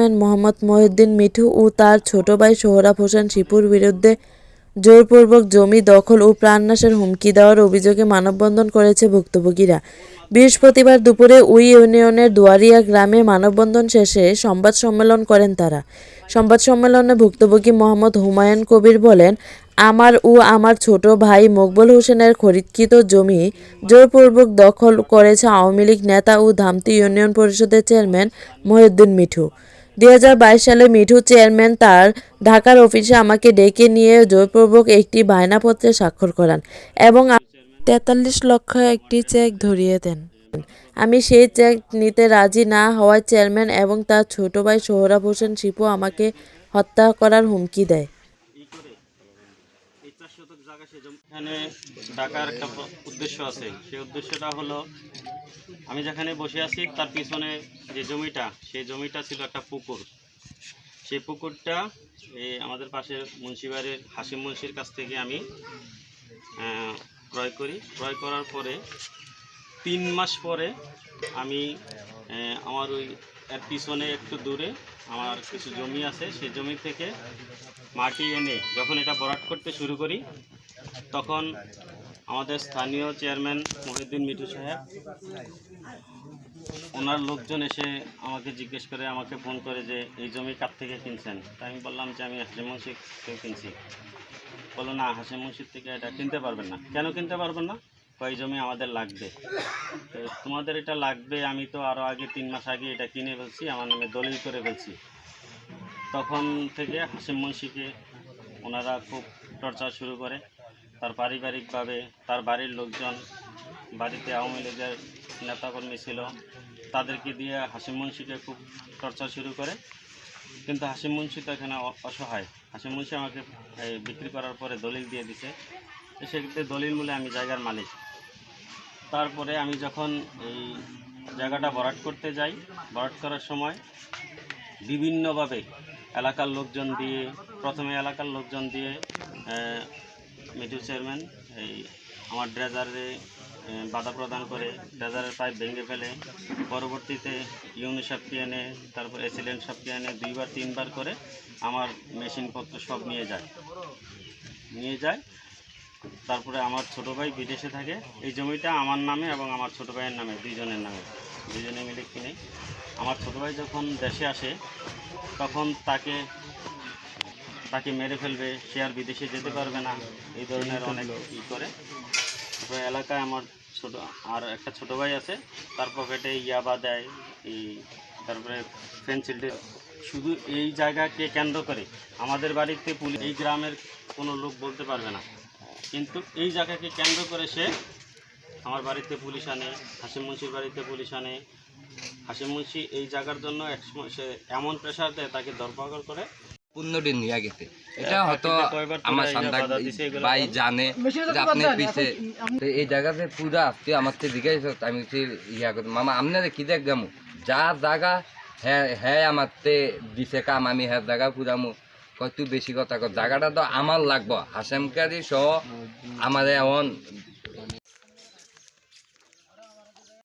Chairman Mohammad Mohiuddin Mithu ও তার ছোট ভাই সোহরাব হোসেন শিপুর বিরুদ্ধে জোরপূর্বক জমি দখল ও প্রাণনাশের হুমকি দেওয়ার অভিযোগে মানববন্ধন করেছে ভুক্তভোগীরা। বৃহস্পতিবার দুপুরে উই ইউনিয়নের দুয়ারিয়া গ্রামে মানববন্ধন শেষে সংবাদ সম্মেলন করেন তারা। সংবাদ সম্মেলনে ভুক্তভোগী মোহাম্মদ হুমায়ুন কবির বলেন, আমার ও আমার ছোট ভাই মকবুল হোসেনের খরিদকৃত জমি জোরপূর্বক দখল করেছে আওয়ামী লীগ নেতা ও ধামতি ইউনিয়ন পরিষদের চেয়ারম্যান মহিউদ্দিন মিঠু। দু হাজার বাইশ সালে মিঠু চেয়ারম্যান তার ঢাকার অফিসে আমাকে ডেকে নিয়ে জোরপূর্বক একটি বায়নাপত্রে স্বাক্ষর করান এবং তেতাল্লিশ লক্ষ একটি চেক ধরিয়ে দেন। আমি সেই চেক নিতে রাজি না হওয়ায় চেয়ারম্যান এবং তার ছোট ভাই সোহরাব হোসেন শিপু আমাকে হত্যা করার হুমকি দেয়। এখানে ডাকার একটা উদ্দেশ্য আছে। সেই উদ্দেশ্যটা হলো আমি যেখানে বসে আছি, তার পিছনে যে জমিটা, সেই জমিটা ছিল একটা পুকুর। সেই পুকুরটা এই আমাদের পাশের মুন্সিবাড়ির হাসিম মুন্সির কাছ থেকে আমি ক্রয় করি। ক্রয় করার পরে তিন মাস পরে আমি আমার ওই এর পিছনে একটু দূরে আমার কিছু জমি আছে সেই জমি থেকে মাটি এনে যখন এটা ভরাট করতে শুরু করি, তখন আমাদের স্থানীয় চেয়ারম্যান মহিউদ্দিন মিঠু সাহেব, ওনার লোকজন এসে আমাকে জিজ্ঞেস করে, আমাকে ফোন করে যে এই জমি কার থেকে কিনছেন? তাই আমি বললাম যে আমি হাসিম মুন্সির থেকে কিনছি। বলল, না, হাসিম মুন্সির থেকে এটা কিনতে পারবেন না। কেন কিনতে পারবেন না? কয় জমি আমাদের লাগবে। তোমাদের এটা লাগবে, আমি তো আরও আগে তিন মাস আগে এটা কিনে ফেলছি, আমার নামে দলিল করে ফেলছি। তখন থেকে হাসিম মুন্সিকে ওনারা খুব টর্চার শুরু করে। তার পারিবারিকভাবে তার বাড়ির লোকজন, বাড়িতে আওয়ামী লীগের নেতাকর্মী ছিল, তাদেরকে দিয়ে হাসিম মুন্সিকে খুব টর্চার শুরু করে। কিন্তু হাসিম মুন্সি তো এখানে অসহায়। হাসিম মুন্সি আমাকে বিক্রি করার পরে দলিল দিয়ে দিছে। সেক্ষেত্রে দলিল মূলে আমি জায়গার মালিক। তারপরে আমি যখন এই জায়গাটা ভরাট করতে যাই, ভরাট করার সময় বিভিন্নভাবে এলাকার লোকজন দিয়ে, প্রথমে এলাকার লোকজন দিয়ে মিঠু চেয়ারম্যান, এই আমার ড্রেজারে বাধা প্রদান করে, ড্রেজারের পাইপ ভেঙে ফেলে, পরবর্তীতে ইউনিসেফকে এনে, তারপর এসিডেন্ট সবকে এনে দুইবার, তিনবার করে আমার মেশিনপত্র সব নিয়ে যায়। নিয়ে যায় তারপরে আমার ছোট ভাই বিদেশে থাকে। এই জমিটা আমার নামে এবং আমার ছোট ভাইয়ের নামে, দুইজনের নামে। দুজনে মিলে কিনে। আমার ছোট ভাই যখন দেশে আসে, তখন তাকে তাকে মেরে ফেলবে, সে আর বিদেশে যেতে পারবে না। এই ধরনের অনেক ই করে। এলাকায় আমার ছোট, আর একটা ছোট ভাই আছে, তার পকেটে ইয়াবা দেয়, এই তারপরে পেন্সিল শুধু এই জায়গাকে কেন্দ্র করে। আমাদের বাড়িতে পুলিশ, এই গ্রামের কোনো লোক বলতে পারবে না। কিন্তু এই জায়গাকে কেন্দ্র করে সে আমার বাড়িতে পুলিশ আনে হাসিম মুন্সির বাড়িতে পুলিশ আনে। হাসিম মুন্সি এই জায়গার জন্য একসময় সে এমন প্রেশার দেয় তাকে ধরপাকড় করে। পনেরো দিন নিয়ে গেছে। এটা হয়তো আমার ভাই জানে যে আপনি পিছে তো এই জায়গাতে পুরা তুই আমার থেকে জিজ্ঞাসা আমি ইয়া করি মামা আপনারা কি দেখ গামু যা জায়গা হ্যাঁ হ্যাঁ আমার তে দিছে কাম আমি হ্যাঁ জায়গা পুরামু তুই বেশি কথা কর। জায়গাটা তো আমার লাগবো। হাসেমকারি সহ আমাদের এমন